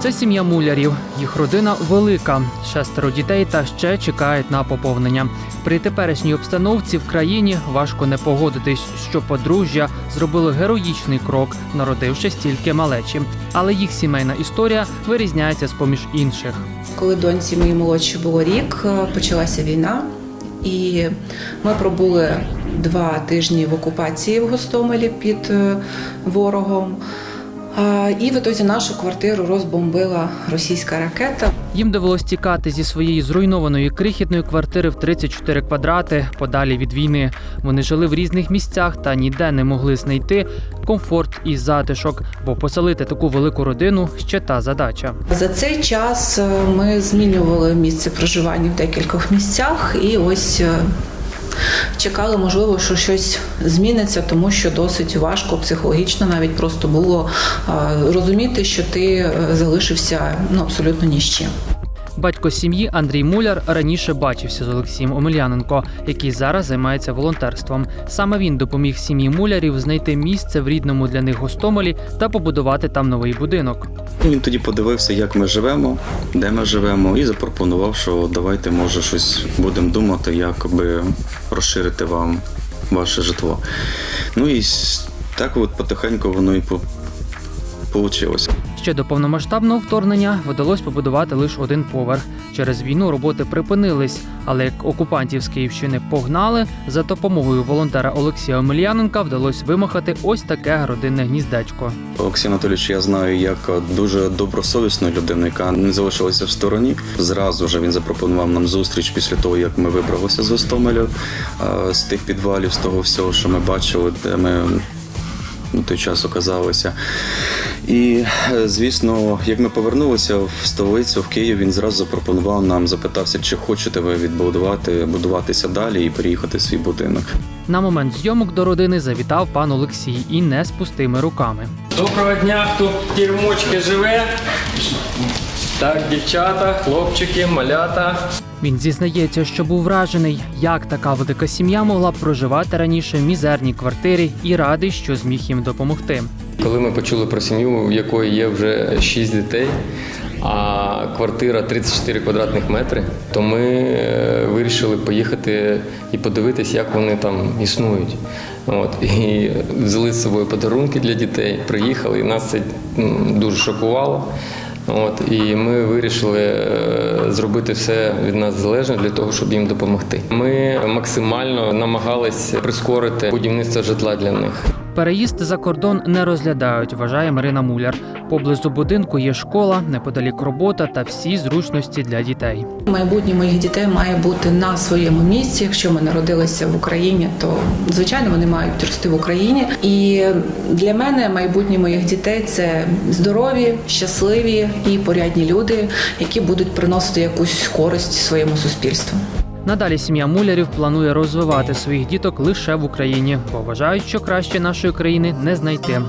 Це сім'я мулярів. Їх родина велика, шестеро дітей та ще чекають на поповнення. При теперішній обстановці в країні важко не погодитись, що подружжя зробили героїчний крок, народивши стільки малечі. Але їх сімейна історія вирізняється з поміж інших. Коли доньці моїй молодшій було рік, е, почалася війна, і ми пробули два тижні в окупації в Гостомелі під е, ворогом. І в ітозі нашу квартиру розбомбила російська ракета. Їм довелось тікати зі своєї зруйнованої крихітної квартири в 34 квадрати подалі від війни. Вони жили в різних місцях та ніде не могли знайти комфорт і затишок, бо поселити таку велику родину ще та задача. За цей час е, ми змінювали місце проживання в декількох місцях, і ось е, чекали, можливо, що щось зміниться, тому що досить важко психологічно навіть просто було розуміти, що ти е, залишився ну абсолютно ні з чим. Батько сім'ї Андрій Муляр раніше бачився з Олексієм Омельяненко, який зараз займається волонтерством. Саме він допоміг сім'ї мулярів знайти місце в рідному для них Гостомелі та побудувати там новий будинок. Він тоді подивився, як ми живемо, де ми живемо, і запропонував, що давайте, може, щось будемо думати, як би розширити вам ваше житло. Ну і так от потихеньку воно і получилося. Ще до повномасштабного вторгнення вдалося побудувати лише один поверх. Через війну роботи припинились, але як окупантів з Київщини погнали, за допомогою волонтера Олексія Омельяненка вдалося вимахати ось таке родинне гніздечко. Олексій Анатолійович я знаю як дуже добросовісну людину, яка не залишилася в стороні. Зразу ж він запропонував нам зустріч після того, як ми вибралися з Гостомеля, е, з тих підвалів, з того всього, що ми бачили, де ми на той час оказалися. І звісно, як ми повернулися в столицю в Київ, він зразу запропонував нам, запитався, чи хочете ви відбудувати будуватися далі і переїхати в свій будинок. На момент зйомок до родини завітав пан Олексій і не з пустими руками. Доброго дня, хто в тюрмочки живе. Так, дівчата, хлопчики, малята. Він зізнається, що був вражений, як така велика сім'я могла проживати раніше в мізерній квартирі і радий, що зміг їм допомогти. Коли ми почули про сім'ю, у якої є вже 6 дітей, а квартира 34 квадратних метри, то ми е, вирішили поїхати і подивитись, як вони там існують. От і взяли з собою подарунки для дітей, приїхали, і нас це дуже шокувало. От і ми вирішили е, зробити все від нас залежне для того, щоб їм допомогти. Ми максимально намагались прискорити будівництво житла для них. Переїзд за кордон не розглядають, вважає Марина Муляр. Поблизу будинку є школа, неподалік робота та всі зручності для дітей. Майбутнє моїх дітей має бути на своєму місці. Якщо ми народилися в Україні, то звичайно вони мають рости в Україні. І для мене майбутнє моїх дітей це здорові, щасливі і порядні люди, які будуть приносити якусь користь своєму суспільству. Надалі сім'я мулярів планує розвивати своїх діток лише в Україні, бо вважають, що краще нашої країни не знайти.